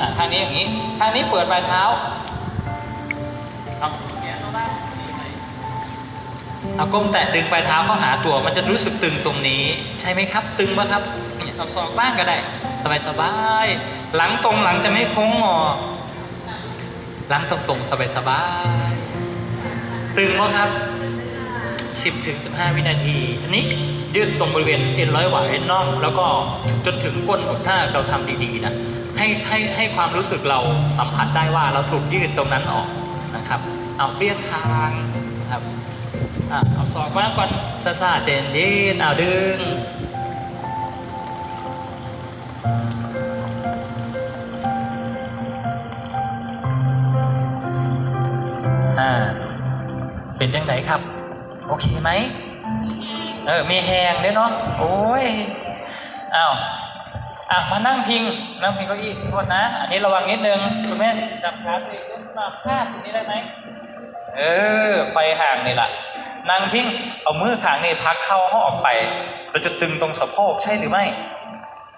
อะทางนี้อย่างนี้ทางนี้เปิดปลายเท้าเอาแขนเอาบ้างเอาก้มแตะดึงปลายเท้าเข้าหาตัวมันจะรู้สึกตึงตรงนี้ ใช่ไหมครับ ตึงไหมครับเอาศอกบ้างก็ได้ สบายสบายๆหลังตรงหลังจะไม่โค้งงอ หลังตรงตรงๆสบายสบายๆตึงไหมครับ 10ถึง15 วินาทีอันนี้ ยืดตรงบริเวณเอ็นร้อยหวายเอ็นน่องแล้วก็จนถึงก้นถ้าเราทำดีๆนะให้ให้ให้ความรู้สึกเราสัมผัสได้ว่าเราถูกยืดตรงนั้นออกนะครับเอาเปลี่ยนคางนะครับอเอาศอกมางก่อนซาซาเจนเย็นเอาดึงอ่าเป็นจังไหนครับ โอเคไหม เออ มีแหงด้วยเนาะ โอ้ย อ้าวอะมานั่งพิง นั่งพิงเก้าอี้โทษนะ อันนี้ระวังนิดนึง คุณแม่จับขาตัวเองขึ้นมาพาดตรงนี้ได้ไหม เออ ไปห่างนี่แหละ นั่งพิง เอามือขางนี่พักเข้าห้องออกไป เราจะตึงตรงสะโพกใช่หรือไม่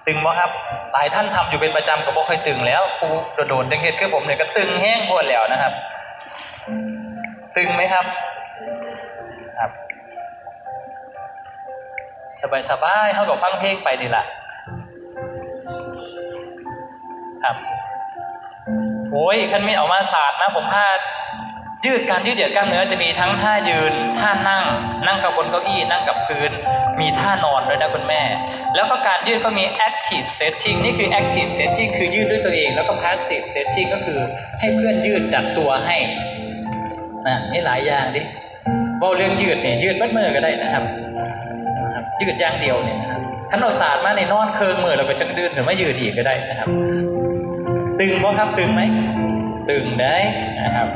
ตึงไหมครับ หลายท่านทำอยู่เป็นประจำก็บ่ค่อยตึงแล้วกูโดดๆจังเห็ดคือผมเนี่ยก็ตึงแห้งพวดแล้วนะครับ ตึงไหมครับ ครับ สบายสบายๆเท่ากับฟังเพลงไปนี่แหละครับโอ้ยคันไมีออกมาศาสตร์นะผมพาดยืดการยืดเหยียดกล้ามเนื้อจะมีทั้งท่ายืน ท่านั่ง นั่งกับบนเก้าอี้นั่งกับพื้น มีท่านอนด้วยนะคุณแม่ แล้วก็การยืดก็มี active stretching นี่คือ active stretching คือยืดด้วยตัวเอง แล้วก็ passive stretching ก็คือให้เพื่อนยืดดัดตัวให้นะนี่หลายอย่างดิ เว่าเรื่องยืดเนี่ยยืดมัดมือก็ได้นะครับ ยืดอย่างเดียวเนี่ยนะครับถ้าเอาศาสตร์มาในนอนเคิงมือเราก็จะดืนหรือไม่ยืดอีกก็ได้นะครับ ตึงบ่ครับตึงไหมตึงได้นะครับ